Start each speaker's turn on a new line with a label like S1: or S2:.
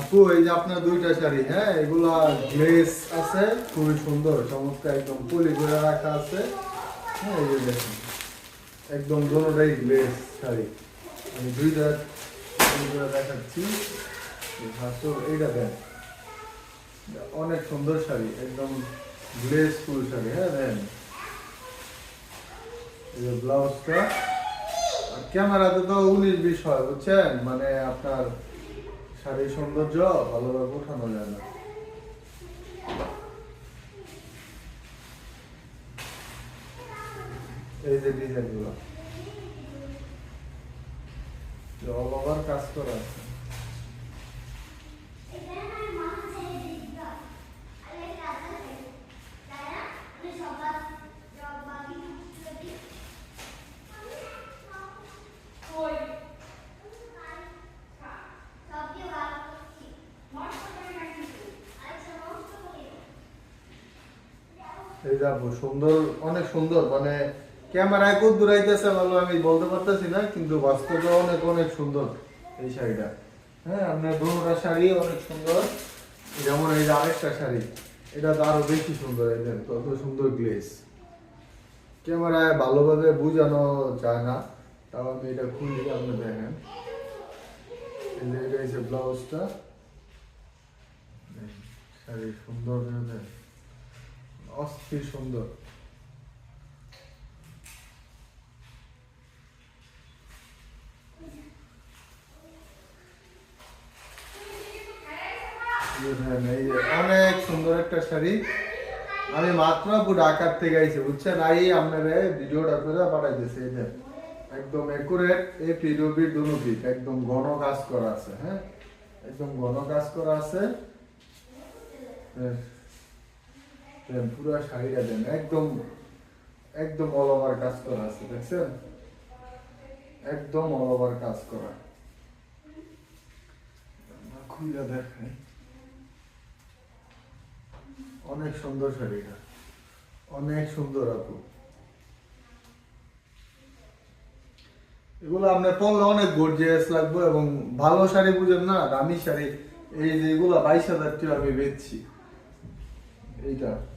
S1: আপু, এই যে আপনার দুইটা শাড়ি হ্যাঁ এগুলা আছে, খুবই সুন্দর একদম পলি করে রাখা আছে। হ্যাঁ এই যে দেখুন, একদম শাড়ি। আমি দুইটা দেখাচ্ছি। এইটা দেন। অনেক সুন্দর শাড়ি, একদম গ্লেস ফুল শাড়ি হ্যাঁ দেন। এই যে ব্লাউজটা। ক্যামেরাতে তো উনিশ বিশ হয়, বুঝছেন? মানে আপনার শাড়ির সৌন্দর্য ভালোভাবে ওঠানো যায় না। এই যে ডিজাইনগুলো। কাজ করা আছে। সুন্দর, অনেক সুন্দর মানে ক্যামেরায় দূরাইতেছে ভালো আমি বলতে না, কিন্তু বাস্তবে অনেক অনেক সুন্দর এই শাড়িটা। হ্যাঁ আপনার শাড়ি অনেক সুন্দর, যেমন আরেকটা শাড়ি, এটা তো আরও বেশি সুন্দর সুন্দর ক্যামেরায় ভালোভাবে বোঝানো যায় না, তাও আমি এটা খুলি, আপনি দেখেন। এই ব্লাউজটা। শাড়ি সুন্দর অস্থির সুন্দর। অনেক সুন্দর একটা শাড়ি। আমি মাত্র ঢাকার থেকে আইছি, বুঝছেন? আই আপনারা ভিডিওটা করে পাঠাইতেছে যে একদম একুরেট এই পিডব্লিউডির দুনো পিক একদম ঘন কাজ করা আছে হ্যাঁ? একদম ঘন কাজ করা আছে। দেন, পুরো শাড়িটা দেন, একদম একদম অল ওভার কাজ করা আছে, দেখছেন? একদম অল ওভার কাজ করা। খুইলা দেখাই। অনেক সুন্দর শাড়িটা। অনেক সুন্দর আপু। এগুলো আপনার পরলে অনেক গর্জিয়াস লাগবে এবং ভালো শাড়ি বুঝেন না, দামি শাড়ি। এই যে এগুলো বাইশ হাজার টাকা আমি বেচছি। এইটা।